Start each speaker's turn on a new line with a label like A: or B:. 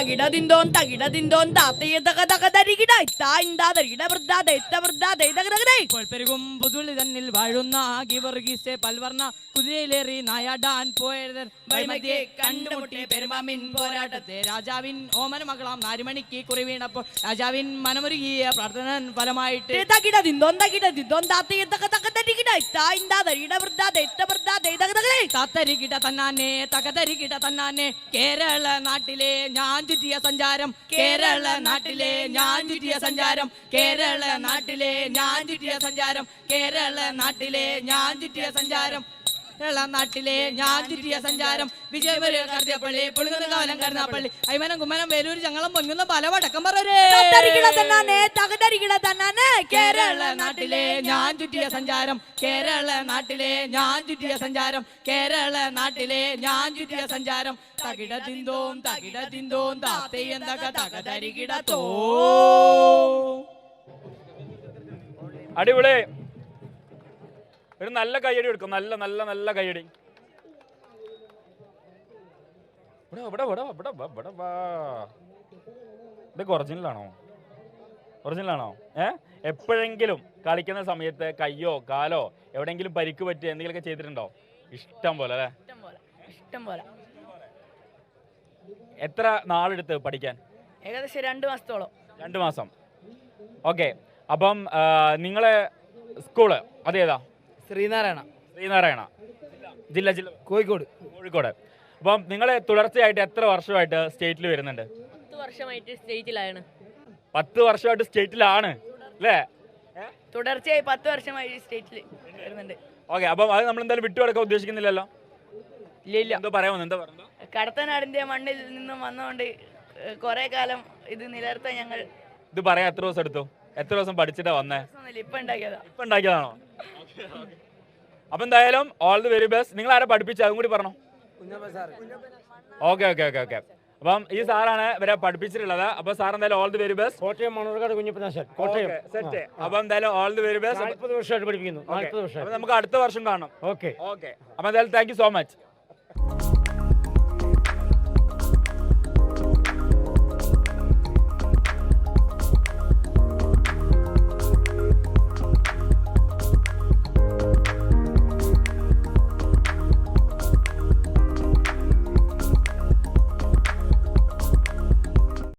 A: തകിട ദിന്തോൻ തകിട ദിന്തോൻ താത്തയ തക തക തരികിട ഇത്താ ഇന്താ തരികിട വൃദ്ധാ ദൈത്ത വൃദ്ധാ ദൈത തകതകതേ
B: ഇപ്പോൾ പെരുകും പുതുളി തന്നിൽ വാഴുന്ന ഗിവർഗീസെ പൽവർണ കുതിരയിലേറി നായാടാൻ പോയത് വഴിമധ്യേ കണ്ടുമുട്ടി പെരുമാമിൻ പോരാട്ടത്തെ രാജാവിൻ ഓമന മകളാം നാരിമണിക്ക് കുറി വീണപ്പോൾ രാജാവിൻ മനമൊരുകിയ പ്രാർത്ഥന ഫലമായിട്ട്
A: തകിടതിന്തോൻ ദിന്തോൻ തകിട ദിന്തോൻ താത്തയ തക തക തരികിട ഇത്താ ഇന്താ തരികിട വൃദ്ധാ ദൈത്ത വൃദ്ധാ ദൈത തകതകതേ
B: തത്തരികിട തന്നാനെ തകതരികിട തന്നാനെ കേരള നാട്ടിലെ ഞാൻ ചുറ്റിയ സഞ്ചാരം കേരള നാട്ടിലെ ഞാൻ ചുറ്റിയ സഞ്ചാരം കേരള നാട്ടിലെ ഞാൻ ചുറ്റിയ സഞ്ചാരം കേരള നാട്ടിലെ ഞാൻ ചുറ്റിയ സഞ്ചാരം കേരള നാട്ടിലെ ഞാൻ ചുറ്റിയ സഞ്ചാരം. വിജയപുര കർത്തിയപ്പള്ളി പുളികുന്ന കാലം കരുനാപ്പള്ളി അയ്മനം കുമ്മനം വേലൂർ ചങ്ങളം പൊങ്ങുന്ന പല വടക്കം
A: തകതരികിട
B: കേരള നാട്ടിലെ ഞാൻ ചുറ്റിയ സഞ്ചാരം. കേരള നാട്ടിലെ ഞാൻ ചുറ്റിയ സഞ്ചാരം. കേരള നാട്ടിലെ ഞാൻ ചുറ്റിയ സഞ്ചാരം. തകിട തിന്തോം തകിട തിന്തോം താത്തയെന്തക തക തക തരികിട തോ.
C: അടിപൊളി. ഒരു നല്ല കയ്യടി എടുക്കും. നല്ല നല്ല നല്ല കയ്യടി. ഇവിടെ ഇവിടെ ഇവിടെ ഇവിടെ വാ, ഇവിടെ വാ. ഇതൊക്കെ ഒറിജിനലാണോ ഒറിജിനലാണോ ഏ? എപ്പോഴെങ്കിലും കളിക്കുന്ന സമയത്ത് കയ്യോ കാലോ എവിടെയെങ്കിലും പരിക്ക് പറ്റി എന്തെങ്കിലുമൊക്കെ ചെയ്തിട്ടുണ്ടോ? ഇഷ്ടം പോലെ അല്ലേ?
A: ഇഷ്ടം പോലെ ഇഷ്ടം പോലെ.
C: എത്ര നാളെടുത്ത് പഠിക്കാൻ?
A: ഏകദേശം രണ്ട് മാസത്തോളം.
C: രണ്ട് മാസം. ഓക്കെ. അപ്പം നിങ്ങളെ സ്കൂൾ അതേതാ?
D: ശ്രീനാരായണ.
C: ശ്രീനാരായണ. ജില്ല ജില്ല.
D: കോഴിക്കോട്.
C: കോഴിക്കോട്. അപ്പം നിങ്ങൾ തുടർച്ചയായിട്ട് എത്ര വർഷമായിട്ട് സ്റ്റേറ്റിൽ വരുന്നുണ്ട്?
A: പത്ത് വർഷമായിട്ട് സ്റ്റേറ്റിലാണ്.
C: പത്ത് വർഷമായിട്ട് സ്റ്റേറ്റിലാണ് അല്ലേ?
A: തുടർച്ചയായി പത്ത് വർഷമായി സ്റ്റേറ്റിൽ വരുന്നുണ്ട്.
C: ഓക്കെ അപ്പം അത് നമ്മൾ എന്തായാലും വിട്ടുകൊടുക്കാൻ ഉദ്ദേശിക്കുന്നില്ലല്ലോ?
A: ഇല്ല ഇല്ല.
C: എന്തോ പറയാമോ എന്താ പറയുന്നത്
A: കടത്തനാടിന്റെ മണ്ണിൽ നിന്നും വന്നുകൊണ്ട് കുറെ കാലം ഇത് നിലനിർത്താൻ ഞങ്ങൾ
C: ഇത് പറയാൻ എത്ര ദിവസം എടുത്തു? എത്ര ദിവസം പഠിച്ചിട്ടാ വന്നേ?
A: ഇപ്പൊ ഉണ്ടാക്കിയതാ.
C: ഇപ്പൊ ഉണ്ടാക്കിയതാണോ? അപ്പൊ എന്തായാലും ഓൾ ദി വെരി ബെസ്റ്റ് നിങ്ങൾ ആരെ പഠിപ്പിച്ചു? അതും കൂടി പറഞ്ഞോ. ഓക്കെ ഓക്കെ ഓക്കെ ഓക്കെ അപ്പം ഈ സാറാണ് ഇവരെ പഠിപ്പിച്ചിട്ടുള്ളത്. അപ്പൊ സാർ എന്തായാലും all the very best
E: Kottayam
C: set അപ്പൊ എന്തായാലും ഓൾ ദി വെരി ബെസ്റ്റ്
E: നാൽപ്പത് വർഷമായിട്ട് പഠിപ്പിക്കുന്നു. നാൽപ്പത് വർഷം
C: അപ്പൊ നമുക്ക് അടുത്ത വർഷം കാണാം.
E: ഓക്കെ
C: ഓക്കെ അപ്പൊ എന്തായാലും താങ്ക് യു സോ മച്ച്